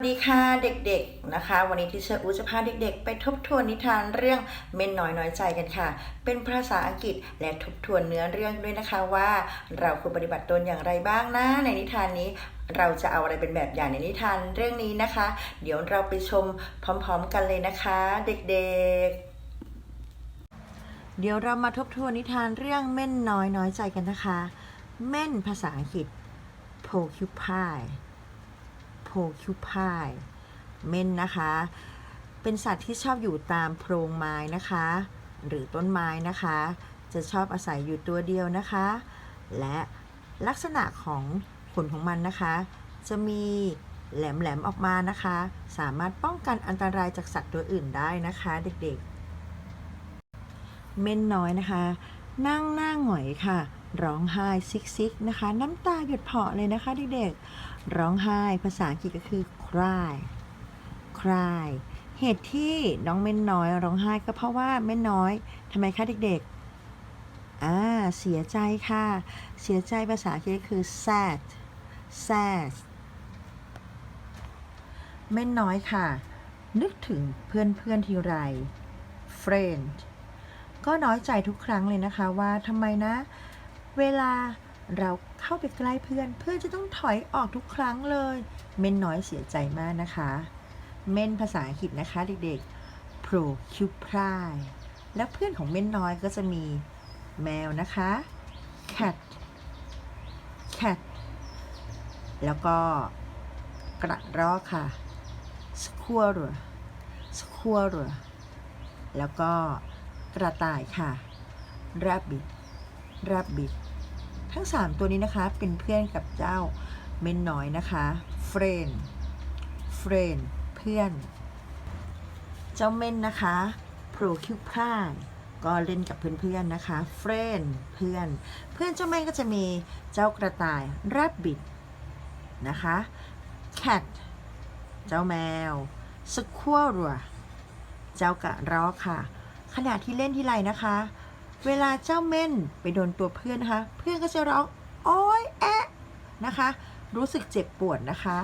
สวัสดีค่ะเด็กๆนะคะ วันนี้ที่เชอร์อูจะพาเด็กๆ ไปทบทวนนิทานเรื่องเม่นน้อยน้อยใจกันค่ะ เป็นภาษาอังกฤษและทบทวนเนื้อเรื่องด้วยนะคะว่า เราควรปฏิบัติตนอย่างไรบ้างนะในนิทานนี้เราจะเอาอะไรเป็นแบบอย่างในนิทานเรื่องนี้นะคะ เดี๋ยวเราไปชมพร้อมๆกันเลยนะคะ เด็กๆ เดี๋ยวเรามาทบทวนนิทานเรื่องเม่นน้อยน้อยใจกันนะคะ เม่นภาษาอังกฤษ porcupine porcupine เม่นนะคะ เป็นสัตว์ที่ชอบอยู่ตามโพรงไม้นะคะ หรือต้นไม้นะคะ จะชอบอาศัยอยู่ตัวเดียวนะคะ และลักษณะของขนของมันนะคะ จะมีแหลมๆออกมานะคะ สามารถป้องกันอันตรายจากสัตว์ตัวอื่นได้นะคะเด็กๆ เม่นน้อยนะคะ นั่งหน้าหงอยค่ะ ร้องไห้ซิกซิกนะคะ น้ำตาหยดเพาะเลยนะคะเด็กๆ ร้องไห้ภาษาอังกฤษก็คือ cry cry เหตุที่น้องเม่นน้อยร้องไห้ก็เพราะว่าเม่นน้อยทำไมคะเด็กๆ อ่า เสียใจค่ะ เสียใจภาษาอังกฤษคือ sad sad เม่นน้อยค่ะ นึกถึงเพื่อนเพื่อนๆทีไร friend ก็น้อยใจทุกครั้งเลยนะคะว่าทำไมนะ เวลาเราเข้าไปใกล้เพื่อน เพื่อนจะต้องถอยออกทุกครั้งเลย เม่นน้อยเสียใจมากนะคะ เม่นภาษาอังกฤษนะคะเด็กๆ procupine แล้วเพื่อนของเม่นน้อยก็จะมีแมวนะคะ cat cat แล้วก็กระรอกค่ะ squirrel squirrel แล้วก็กระต่ายค่ะ rabbit rabbit ทั้ง 3 ตัวนี้นะคะ เป็นเพื่อนกับเจ้าเม่นน้อยนะคะ friend friend เพื่อน เจ้าเม่นนะคะ porcupine ก็เล่นกับเพื่อนๆนะคะ friend เพื่อน เพื่อนเจ้าเม่นก็จะมีเจ้ากระต่าย rabbit นะคะ cat เจ้าแมว squirrel เจ้ากระรอกค่ะ ขณะที่เล่นที่ไรนะคะ เวลาเจ้าเม่นไปโดนตัวเพื่อนนะคะ เพื่อนก็จะร้อง โอ๊ยแอะนะคะ รู้สึกเจ็บปวดนะคะ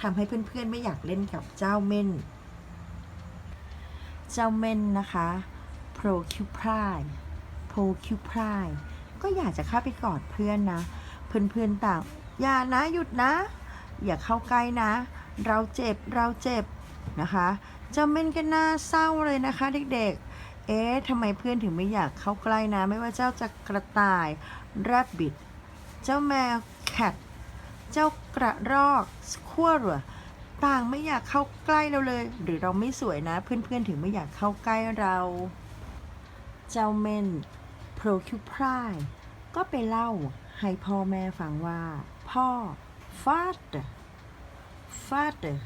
ทำให้เพื่อนๆไม่อยากเล่นกับเจ้าเม่น เจ้าเม่นนะคะ procupine procupine ก็อยากจะเข้าไปกอดเพื่อนนะ เพื่อนๆต่าง อย่านะหยุดนะ อย่าเข้าใกล้นะ เราเจ็บเราเจ็บนะคะ เจ้าเม่นก็น่าเศร้าเลยนะคะเด็กๆ เอ๊ะทำไมเพื่อนถึงไม่อยากเข้าใกล้นะ ไม่ว่าเจ้าจะกระต่าย rabbit เจ้าแมว cat เจ้ากระรอก squirrel ต่างไม่อยากเข้าใกล้เราเลย หรือเราไม่สวยนะ เพื่อนๆถึงไม่อยากเข้าใกล้เรา เจ้าเม่น procupine ก็ไปเล่าให้พ่อแม่ฟังว่า พ่อ father father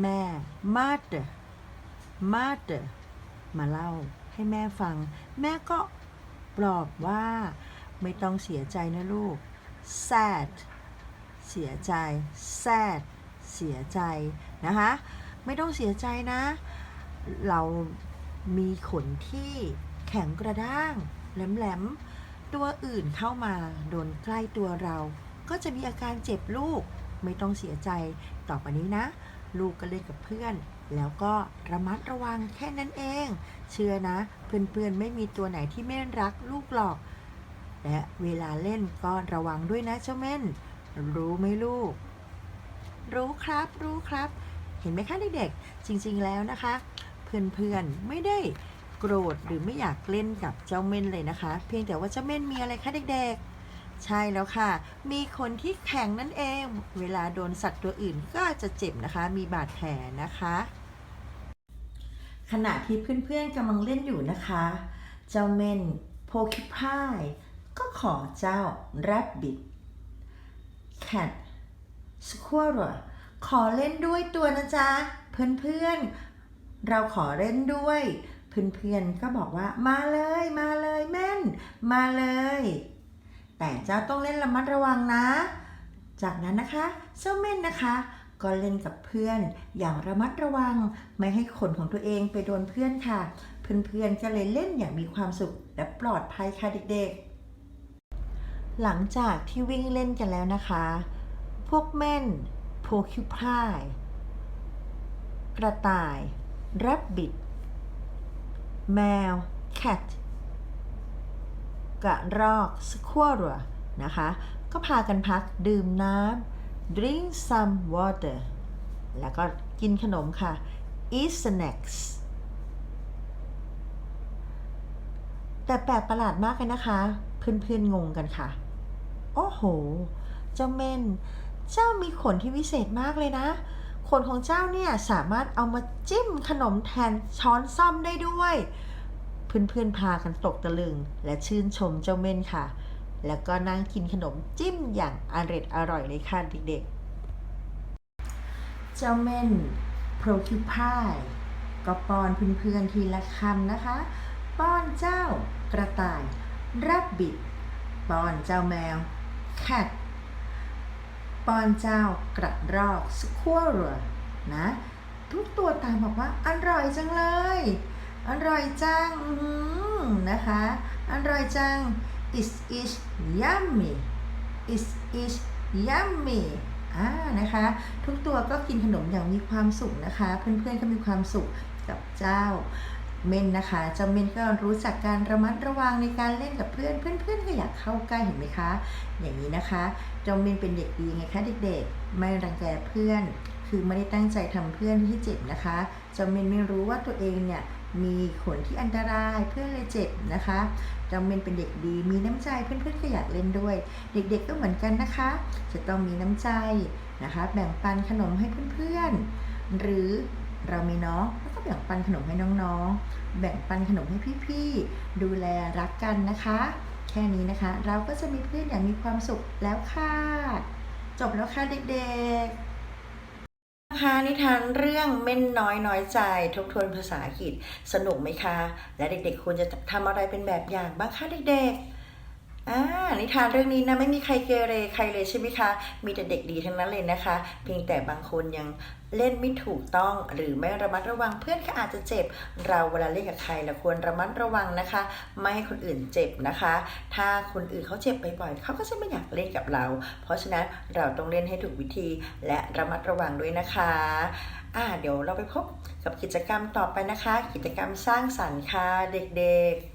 แม่ mother mother มาเล่า ให้แม่ฟัง แม่ก็ปลอบว่าไม่ต้องเสียใจนะลูก sad เสียใจ sad เสียใจนะคะ ไม่ต้องเสียใจนะ เรามีขนที่แข็งกระด้าง แหลมๆ ตัวอื่นเข้ามาโดนใกล้ตัวเรา ก็จะมีอาการเจ็บลูก ไม่ต้องเสียใจต่อไปนี้นะ ลูกก็เล่นกับเพื่อน แล้วก็ระมัดระวังแค่นั้นเอง เชื่อนะ เพื่อนๆไม่มีตัวไหนที่ไม่รักลูกหรอก และเวลาเล่นก็ระวังด้วยนะเจ้าเม่น รู้ไหมลูก รู้ครับ รู้ครับ เห็นไหมคะเด็กๆ จริงๆแล้วนะคะ เพื่อนๆไม่ได้โกรธหรือไม่อยากเล่นกับเจ้าเม่นเลยนะคะ เพียงแต่ว่าเจ้าเม่นมีอะไรคะเด็กๆ ใช่แล้วค่ะ มีคนที่แข็งนั่นเอง เวลาโดนสัตว์ตัวอื่นก็จะเจ็บนะคะ มีบาดแผลนะคะ ขณะที่เพื่อนๆกำลังเล่นอยู่นะคะ เจ้าเม่นโพคิพายก็ขอเจ้า rabbit cat squirrel ขอเล่นด้วยตัวนะจ๊ะ เพื่อนๆ เราขอเล่นด้วย เพื่อนๆ ก็บอกว่ามาเลย มาเลยแม่น มาเลย แต่เจ้าต้องเล่นระมัดระวังนะ จากนั้นนะคะเจ้าเม่นนะคะ ก็เล่นกับเพื่อนอย่างระมัดระวัง ไม่ให้ขนของตัวเองไปโดนเพื่อนค่ะ เพื่อนๆก็เลยเล่นอย่างมีความสุขและปลอดภัยค่ะเด็กๆ หลังจากที่วิ่งเล่นกันแล้วนะคะ พวกเม่น porcupine กระต่าย rabbit แมว cat กระรอก squirrel นะคะ ก็พากันพักดื่มน้ำ drink some water แล้วก็กินขนมค่ะ eat snacks แต่แปลกประหลาดมากเลยนะคะ เพื่อนๆงงกันค่ะ โอ้โห เจ้าเม่น เจ้ามีขนที่วิเศษมากเลยนะ ขนของเจ้าเนี่ยสามารถเอามาจิ้มขนมแทนช้อนซ่อมได้ด้วย เพื่อนๆพากันตกตะลึง และชื่นชมเจ้าเม่นค่ะ แล้วก็นั่งกินขนมจิ้มอย่างอร่อยอร่อยเลยค่ะเด็กๆ เจ้าเม่น porcupine ก็ป้อนเพื่อนๆทีละคำนะคะ ป้อนเจ้ากระต่าย rabbit ป้อนเจ้าแมว cat ป้อนเจ้ากระรอก squirrel นะ ทุกตัวต่างบอกว่าอร่อยจังเลย อร่อยจังนะคะ อร่อยจัง is is yummy is is yummy อ่านะคะ ทุกตัวก็กินขนมอย่างมีความสุขนะคะ เพื่อนๆก็มีความสุขกับเจ้าเมนนะคะเจ้าเมนก็รู้จักการระมัดระวังในการเล่นกับเพื่อนเพื่อนๆก็อยากเข้าใกล้เห็นไหมคะ อย่างนี้นะคะเจ้าเมนเป็นเด็กดีไงคะเด็กๆ ไม่รังแกเพื่อน คือไม่ได้ตั้งใจทำเพื่อนที่เจ็บนะคะเจ้าเมนไม่รู้ว่าตัวเองเนี่ย มีขนที่อันตรายเพื่อนเลยเจ็บนะคะจ้าเมนเป็นเด็กดี มีน้ำใจเพื่อนๆก็อยากเล่นด้วย เด็กๆก็เหมือนกันนะคะ จะต้องมีน้ำใจนะคะ แบ่งปันขนมให้เพื่อนๆ หรือเรามีน้องแล้วก็แบ่งปันขนมให้น้องๆ แบ่งปันขนมให้พี่ๆ ดูแลรักกันนะคะ แค่นี้นะคะ เราก็จะมีเพื่อนอย่างมีความสุขแล้วค่ะ จบแล้วค่ะเด็กๆ คะ นิทานเรื่องเม่นน้อยน้อยใจทบทวนภาษาอังกฤษสนุกไหมคะ และเด็กๆควรจะทำอะไรเป็นแบบอย่างบ้างคะเด็กๆ นิทานเรื่องนี้นะไม่มีใครเกเรใครเลยใช่ไหมคะ มีแต่เด็กดีทั้งนั้นเลยนะคะ เพียงแต่บางคนยังเล่นไม่ถูกต้องหรือไม่ระมัดระวังเพื่อนก็อาจจะเจ็บ เราเวลาเล่นกับใครเราควรระมัดระวังนะคะ ไม่ให้คนอื่นเจ็บนะคะ ถ้าคนอื่นเขาเจ็บบ่อยๆเขาก็จะไม่อยากเล่นกับเรา เพราะฉะนั้นเราต้องเล่นให้ถูกวิธีและระมัดระวังด้วยนะคะอ่าเดี๋ยวเราไปพบกับกิจกรรมต่อไปนะคะ กิจกรรมสร้างสรรค์ค่ะเด็กๆ